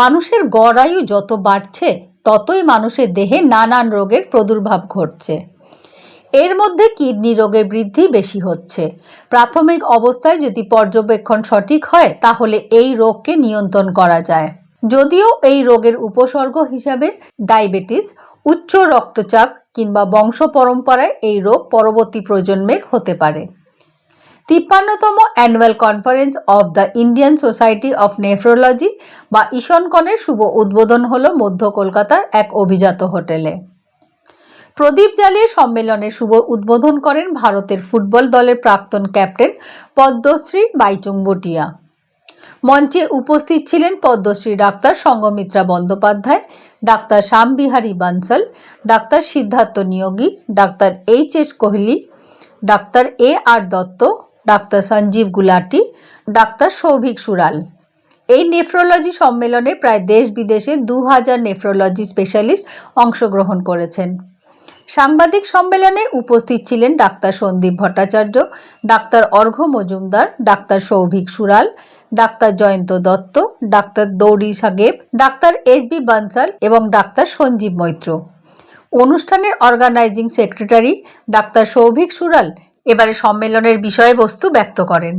মানুষের গড় আয়ু যত বাড়ছে, ততই মানুষের দেহে নানান রোগের প্রাদুর্ভাব ঘটছে। এর মধ্যে কিডনি রোগের বৃদ্ধি বেশি হচ্ছে। প্রাথমিক অবস্থায় যদি পর্যবেক্ষণ সঠিক হয়, তাহলে এই রোগকে নিয়ন্ত্রণ করা যায়। যদিও এই রোগের উপসর্গ হিসাবে ডায়াবেটিস, উচ্চ রক্তচাপ কিংবা বংশ পরম্পরায় এই রোগ পরবর্তী প্রজন্মের হতে পারে। তিপ্পান্নতম annual conference of the Indian society of nephrology বা ইশনকনের শুভ উদ্বোধন হলো মধ্য কলকাতার এক অভিজাত হোটেলে। প্রদীপ জ্বালিয়ে সম্মেলনের শুভ উদ্বোধন করেন ভারতের ফুটবল দলের প্রাক্তন ক্যাপ্টেন পদ্মশ্রী বাইচুং ভুটিয়া মঞ্চে উপস্থিত ছিলেন Padmashri doctor Sanghamitra Bandyopadhyay, doctor Shyambihari Bansal, doctor Siddhartha Niyogi, doctor H S Kohli, doctor A R Dutta doctor Sanjeev Gulati, doctor Souvik Sural. এই নেফ্রোলজি সম্মেলনে প্রায় দেশ বিদেশে দু হাজার নেফ্রোলজি স্পেশালিস্ট অংশগ্রহণ করেছেন। সাংবাদিক সম্মেলনে উপস্থিত ছিলেন doctor Sandip Bhattacharya, doctor Arghya Majumdar, doctor Souvik Sural, doctor Jayanta Dutta, doctor দৌড়ি সাগেব, ডাক্তার এস বি বানসাল এবং ডাক্তার সঞ্জীব মৈত্র। অনুষ্ঠানের অর্গানাইজিং সেক্রেটারি ডাক্তার সৌভিক সুরাল এবারে সম্মেলনের বিষয়বস্তু ব্যক্ত করেন।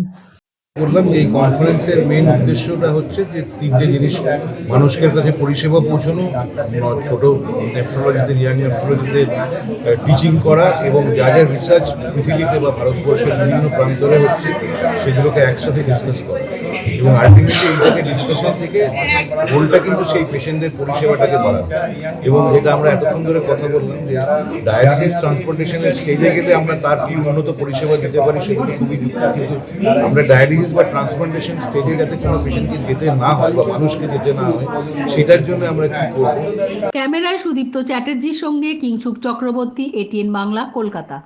বললাম যে এই কনফারেন্সের মেন উদ্দেশ্যটা হচ্ছে যে তিনটে জিনিস। মানুষের কাছে পরিষেবা পৌঁছানো ছোট নেফ্রোলজিদের ইয়াং নেফ্রোলজিদের টিচিং করা এবং যা যা রিসার্চ পৃথিবীতে বা ভারতবর্ষের বিভিন্ন প্রান্তরে হচ্ছে, সেগুলোকে একসাথে ডিসকাস করা। এবং আলটিমেটলি এই থেকে ডিসকাশন থেকে গোলটা কিন্তু সেই পেশেন্টদের পরিষেবাটাকে বাড়ানো এবং যেটা আমরা এতক্ষণ ধরে কথা বললাম যে ডায়ালিসিস ট্রান্সপোর্টেশনের স্টেজে গেলে আমরা তার কি উন্নত পরিষেবা দিতে পারি সেগুলো খুবই যুক্ত কিন্তু আমরা ডায়ালিসিস বা ট্রান্সপ্লান্টেশন স্টেজে যাতে কোনো পেশেন্টকে যেতে না হয় বা মানুষকে যেতে না হয়, সেটার জন্য আমরা কি করব? ক্যামেরায় সুদীপ্ত চ্যাটার্জির সঙ্গে কিংসুক চক্রবর্তী, এটিএন বাংলা, কলকাতা।